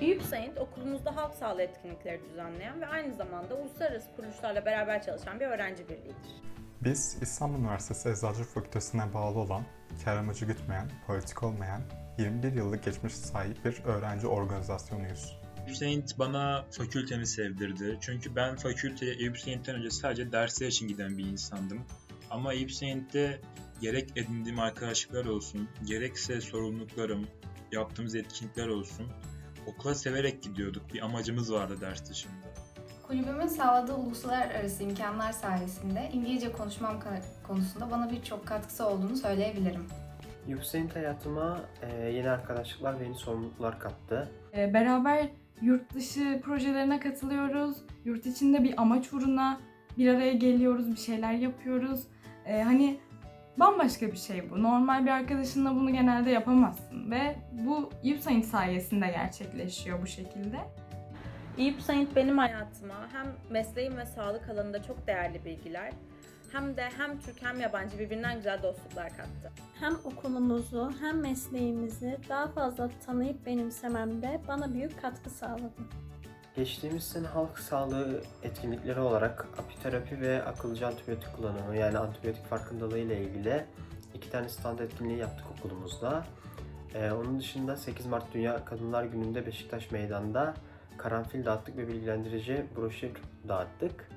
Eyüp Saint okulumuzda halk sağlığı etkinlikleri düzenleyen ve aynı zamanda uluslararası kuruluşlarla beraber çalışan bir öğrenci birliğidir. Biz İstanbul Üniversitesi Eczacılık Fakültesine bağlı olan, kar amacı gütmeyen, politik olmayan, 21 yıllık geçmiş sahip bir öğrenci organizasyonuyuz. Hüseyin bana fakültemi sevdirdi. Çünkü ben fakülteye Eyüp Saint'ten önce sadece dersler için giden bir insandım. Ama Eyüp Saint'te gerek edindiğim arkadaşlıklar olsun, gerekse sorumluluklarım, yaptığımız etkinlikler olsun. Okula severek gidiyorduk. Bir amacımız vardı ders dışında. Kulübümün sağladığı uluslararası imkanlar sayesinde İngilizce konuşmam konusunda bana birçok katkısı olduğunu söyleyebilirim. Yüksel'in hayatıma e, yeni arkadaşlıklar ve yeni sorumluluklar kattı. Ee, Beraber yurt dışı projelerine katılıyoruz. Yurt içinde bir amaç uğruna bir araya geliyoruz, bir şeyler yapıyoruz. Ee, hani bambaşka bir şey bu. Normal bir arkadaşınla bunu genelde yapamazsın ve bu Youth sayesinde gerçekleşiyor bu şekilde. Eyüp Saint benim hayatıma hem mesleğim ve sağlık alanında çok değerli bilgiler hem de hem Türk hem yabancı birbirinden güzel dostluklar kattı. hem okulumuzu hem mesleğimizi daha fazla tanıyıp benimsememde bana büyük katkı sağladı. Geçtiğimiz sene halk sağlığı etkinlikleri olarak apiterapi ve akılcı antibiyotik kullanımı yani antibiyotik farkındalığı ile ilgili iki tane stand etkinliği yaptık okulumuzda. E, onun dışında 8 Mart Dünya Kadınlar Günü'nde Beşiktaş Meydan'da karanfil dağıttık ve bilgilendirici broşür dağıttık.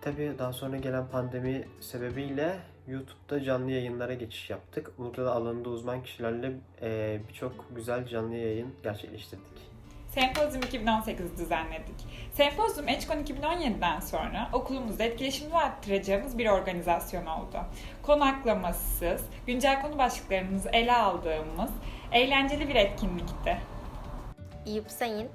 Tabii daha sonra gelen pandemi sebebiyle YouTube'da canlı yayınlara geçiş yaptık. Burada da alanında uzman kişilerle e, birçok güzel canlı yayın gerçekleştirdik. Sempozyum 2018 düzenledik. Sempozyum Eçkon 2017'den sonra okulumuzda etkileşimini arttıracağımız bir organizasyon oldu. Konaklamasız, güncel konu başlıklarımızı ele aldığımız eğlenceli bir etkinlikti. Eyüp Saint,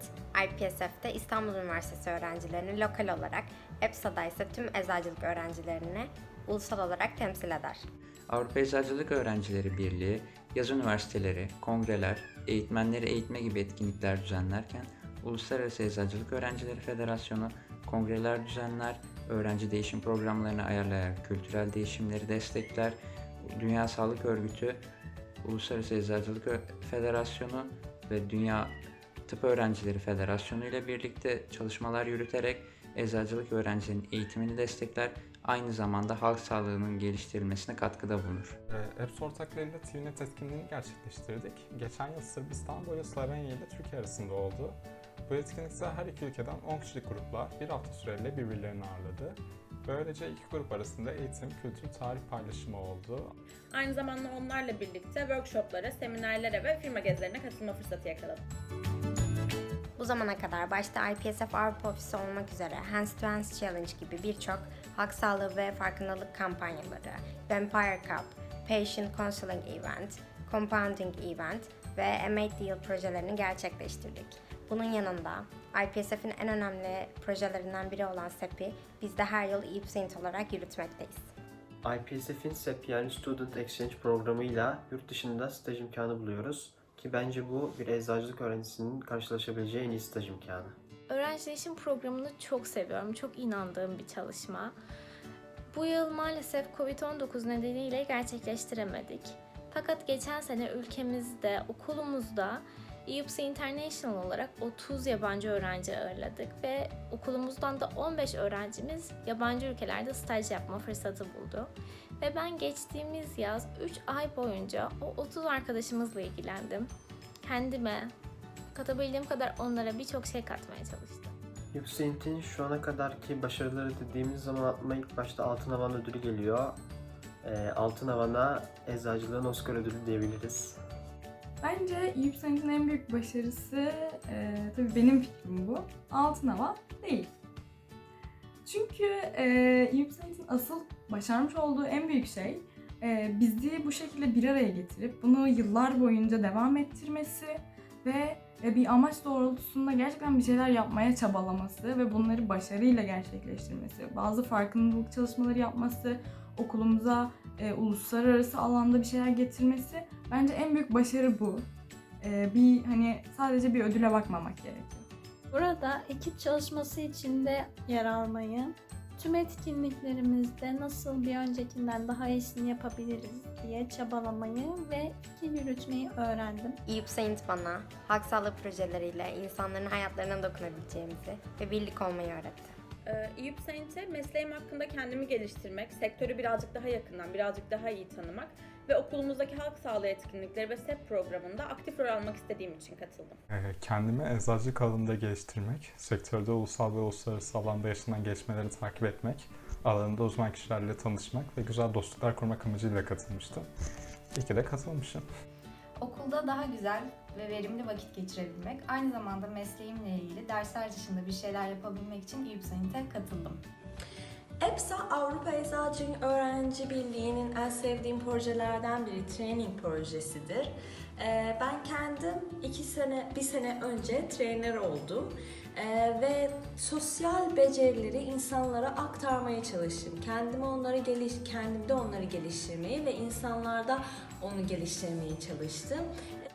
IPSF'te İstanbul Üniversitesi öğrencilerini lokal olarak, EPSA'da ise tüm eczacılık öğrencilerini ulusal olarak temsil eder. Avrupa Eczacılık Öğrencileri Birliği, yaz üniversiteleri, kongreler, eğitmenleri eğitme gibi etkinlikler düzenlerken Uluslararası Eczacılık Öğrencileri Federasyonu kongreler düzenler, öğrenci değişim programlarını ayarlayarak kültürel değişimleri destekler, Dünya Sağlık Örgütü, Uluslararası Eczacılık Federasyonu ve Dünya Tıp Öğrencileri Federasyonu ile birlikte çalışmalar yürüterek eczacılık öğrencilerinin eğitimini destekler, aynı zamanda halk sağlığının geliştirilmesine katkıda bulunur. EPS ortaklığıyla TVNet etkinliğini gerçekleştirdik. Geçen yıl Sırbistan boyu Slovenya ile Türkiye arasında oldu. Bu etkinlikte her iki ülkeden 10 kişilik gruplar bir hafta süreyle birbirlerini ağırladı. Böylece iki grup arasında eğitim, kültür, tarih paylaşımı oldu. Aynı zamanda onlarla birlikte workshoplara, seminerlere ve firma gezilerine katılma fırsatı yakaladım. Bu zamana kadar başta IPSF Avrupa Ofisi olmak üzere Hands to Hands Challenge gibi birçok halk sağlığı ve farkındalık kampanyaları, Vampire Cup, Patient Counseling Event, Compounding Event ve MA Deal projelerini gerçekleştirdik. Bunun yanında IPSF'in en önemli projelerinden biri olan SEP'i biz de her yıl Eyüp Saint olarak yürütmekteyiz. IPSF'in SEP yani Student Exchange programıyla yurt dışında staj imkanı buluyoruz. Ki bence bu bir eczacılık öğrencisinin karşılaşabileceği en iyi staj imkanı. Öğrenci değişim programını çok seviyorum. Çok inandığım bir çalışma. Bu yıl maalesef Covid-19 nedeniyle gerçekleştiremedik. Fakat geçen sene ülkemizde, okulumuzda EUPS International olarak 30 yabancı öğrenci ağırladık ve okulumuzdan da 15 öğrencimiz yabancı ülkelerde staj yapma fırsatı buldu. Ve ben geçtiğimiz yaz 3 ay boyunca o 30 arkadaşımızla ilgilendim. Kendime, katabildiğim kadar onlara birçok şey katmaya çalıştım. Yükselt'in şu ana kadarki başarıları dediğimiz zaman aklıma ilk başta Altın Havan ödülü geliyor. Ee, Altın Havan'a eczacılığın Oscar ödülü diyebiliriz. Bence Eyüp Saint'in en büyük başarısı, e, tabii benim fikrim bu, altın hava değil. Çünkü e, asıl başarmış olduğu en büyük şey e, bizi bu şekilde bir araya getirip bunu yıllar boyunca devam ettirmesi ve e, bir amaç doğrultusunda gerçekten bir şeyler yapmaya çabalaması ve bunları başarıyla gerçekleştirmesi. Bazı farkındalık çalışmaları yapması, okulumuza e, uluslararası alanda bir şeyler getirmesi bence en büyük başarı bu. E, bir hani sadece bir ödüle bakmamak gerekiyor. Burada ekip çalışması içinde yer almayı, Tüm etkinliklerimizde nasıl bir öncekinden daha iyisini yapabiliriz diye çabalamayı ve fikir yürütmeyi öğrendim. Eyüp Saint bana halk sağlığı projeleriyle insanların hayatlarına dokunabileceğimizi ve birlik olmayı öğretti. Ee, Eyüp Saint'e mesleğim hakkında kendimi geliştirmek, sektörü birazcık daha yakından, birazcık daha iyi tanımak ve okulumuzdaki halk sağlığı etkinlikleri ve SEP programında aktif rol almak istediğim için katıldım. Ee, Kendimi eczacılık alanında geliştirmek, sektörde ulusal ve uluslararası alanda yaşanan gelişmeleri takip etmek, alanında uzman kişilerle tanışmak ve güzel dostluklar kurmak amacıyla katılmıştım. İyi ki de katılmışım. Okulda daha güzel ve verimli vakit geçirebilmek, aynı zamanda mesleğimle ilgili dersler dışında bir şeyler yapabilmek için Eyüp Saint'e katıldım. EPSA Avrupa Eczacılık Öğrenci Birliği'nin en sevdiğim projelerden biri training projesidir. Ee, Ben kendim iki sene, bir sene önce trainer oldum Ee, ve sosyal becerileri insanlara aktarmaya çalıştım. Kendimi onları geliş, kendimde onları geliştirmeyi ve insanlarda onu geliştirmeye çalıştım.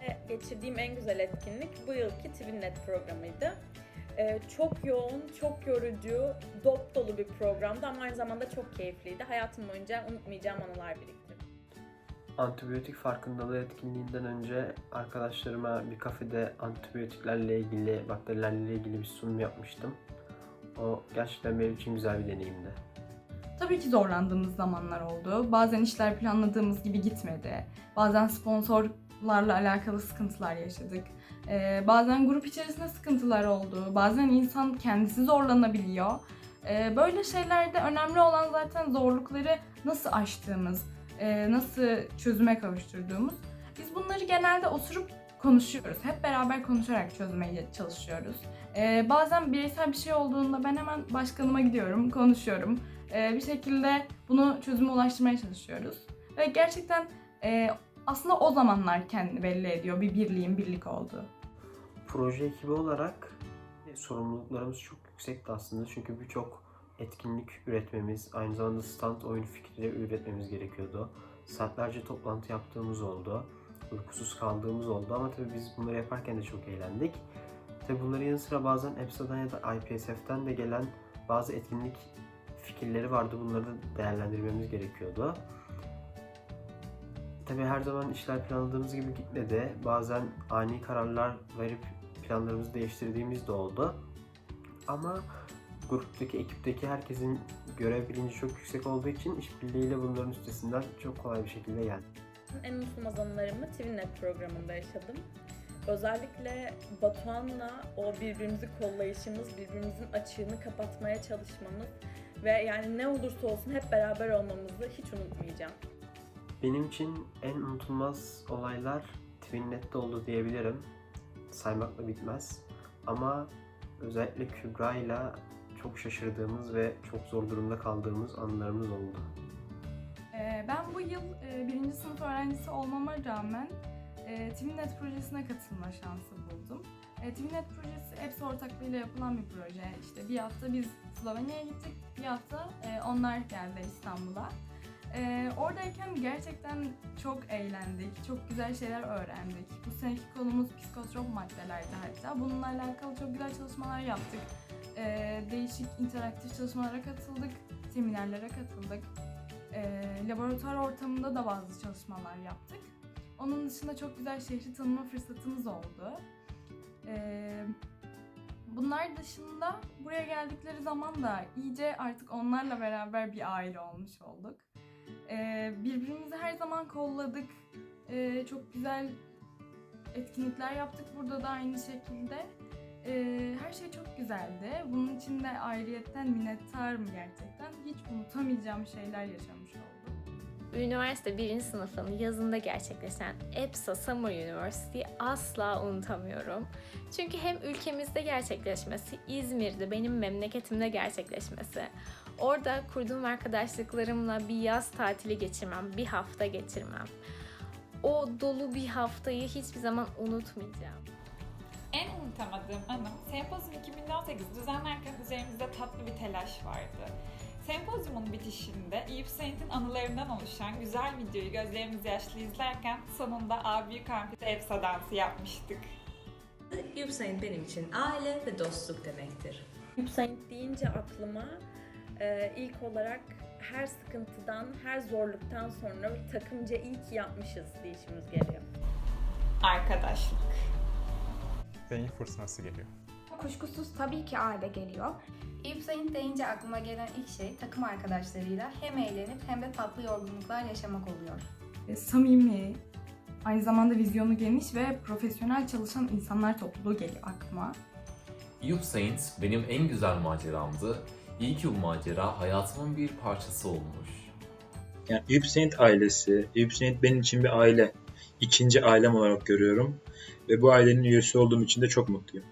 Ve geçirdiğim en güzel etkinlik bu yılki TVNet programıydı. Ee, çok yoğun, çok yorucu, dop dolu bir programdı ama aynı zamanda çok keyifliydi. Hayatım boyunca unutmayacağım anılar biriktirdim. Antibiyotik farkındalığı etkinliğinden önce arkadaşlarıma bir kafede antibiyotiklerle ilgili, bakterilerle ilgili bir sunum yapmıştım. O gerçekten benim için güzel bir deneyimdi. Tabii ki zorlandığımız zamanlar oldu. Bazen işler planladığımız gibi gitmedi. Bazen sponsorlarla alakalı sıkıntılar yaşadık. Ee, bazen grup içerisinde sıkıntılar oldu. Bazen insan kendisi zorlanabiliyor. Ee, böyle şeylerde önemli olan zaten zorlukları nasıl aştığımız, nasıl çözüme kavuşturduğumuz. Biz bunları genelde oturup konuşuyoruz. Hep beraber konuşarak çözmeye çalışıyoruz. Ee, bazen bireysel bir şey olduğunda ben hemen başkanıma gidiyorum, konuşuyorum. Ee, bir şekilde bunu çözüme ulaştırmaya çalışıyoruz. Ve gerçekten e, aslında o zamanlar kendini belli ediyor bir birliğin birlik olduğu. Proje ekibi olarak e, sorumluluklarımız çok yüksekti aslında çünkü birçok etkinlik üretmemiz, aynı zamanda stand oyun fikri üretmemiz gerekiyordu. Saatlerce toplantı yaptığımız oldu, uykusuz kaldığımız oldu ama tabii biz bunları yaparken de çok eğlendik. Tabii bunların yanı sıra bazen EPSA'dan ya da IPSF'den de gelen bazı etkinlik fikirleri vardı. Bunları da değerlendirmemiz gerekiyordu. Tabii her zaman işler planladığımız gibi gitmedi. Bazen ani kararlar verip planlarımızı değiştirdiğimiz de oldu. Ama gruptaki, ekipteki herkesin görev bilinci çok yüksek olduğu için işbirliğiyle bunların üstesinden çok kolay bir şekilde geldi. En unutulmaz anılarımı TVNet programında yaşadım. Özellikle Batuhan'la o birbirimizi kollayışımız, birbirimizin açığını kapatmaya çalışmamız ve yani ne olursa olsun hep beraber olmamızı hiç unutmayacağım. Benim için en unutulmaz olaylar Twinnet'te oldu diyebilirim. Saymakla bitmez. Ama özellikle Kübra'yla çok şaşırdığımız ve çok zor durumda kaldığımız anlarımız oldu. Ee, ben bu yıl e, birinci sınıf öğrencisi olmama rağmen e, TVNet projesine katılma şansı buldum. E, TVNet projesi EPSA ortaklığıyla yapılan bir proje. İşte bir hafta biz Slovenya'ya gittik, bir hafta onlar geldi İstanbul'a. Oradayken gerçekten çok eğlendik, çok güzel şeyler öğrendik. Bu seneki konumuz psikotrop maddelerdi hatta. Bununla alakalı çok güzel çalışmalar yaptık. E, değişik interaktif çalışmalara katıldık, seminerlere katıldık. E, laboratuvar ortamında da bazı çalışmalar yaptık. Onun dışında çok güzel şehri tanıma fırsatımız oldu. E, bunlar dışında buraya geldikleri zaman da iyice artık onlarla beraber bir aile olmuş olduk. E, birbirimizi her zaman kolladık. E, çok güzel etkinlikler yaptık burada da aynı şekilde. E, her şey çok güzeldi. Bunun için de ayrıyetten minnettarım gerçekten. Hiç unutamayacağım şeyler yaşamış oldum. Üniversite 1. sınıfın yazında gerçekleşen EPSA Summer University'yi asla unutamıyorum. Çünkü hem ülkemizde gerçekleşmesi, İzmir'de benim memleketimde gerçekleşmesi, orada kurduğum arkadaşlıklarımla bir yaz tatili geçirmem, bir hafta geçirmem. O dolu bir haftayı hiçbir zaman unutmayacağım. En unutamadığım anım Sempozyum 2018 düzenlerken üzerimizde tatlı bir telaş vardı. Sempozyumun bitişinde Eyüp Saint'in anılarından oluşan güzel videoyu gözlerimiz yaşlı izlerken sonunda A Büyük Amfi'de EPSA dansı yapmıştık. Eyüp Saint benim için aile ve dostluk demektir. Eyüp Saint deyince aklıma Ee, ilk olarak her sıkıntıdan, her zorluktan sonra takımca iyi ki yapmışız diyişimiz geliyor. Arkadaşlık. Beyin fırtınası geliyor. Kuşkusuz tabii ki aile geliyor. Saint deyince aklıma gelen ilk şey takım arkadaşlarıyla hem eğlenip hem de tatlı yorgunluklar yaşamak oluyor. E, samimi, aynı zamanda vizyonu geniş ve profesyonel çalışan insanlar topluluğu geliyor aklıma. Youth Saints benim en güzel maceramdı. İyi ki bu macera hayatımın bir parçası olmuş. Yani Eyüp Saint ailesi, Eyüp Saint benim için bir aile. İkinci ailem olarak görüyorum. Ve bu ailenin üyesi olduğum için de çok mutluyum.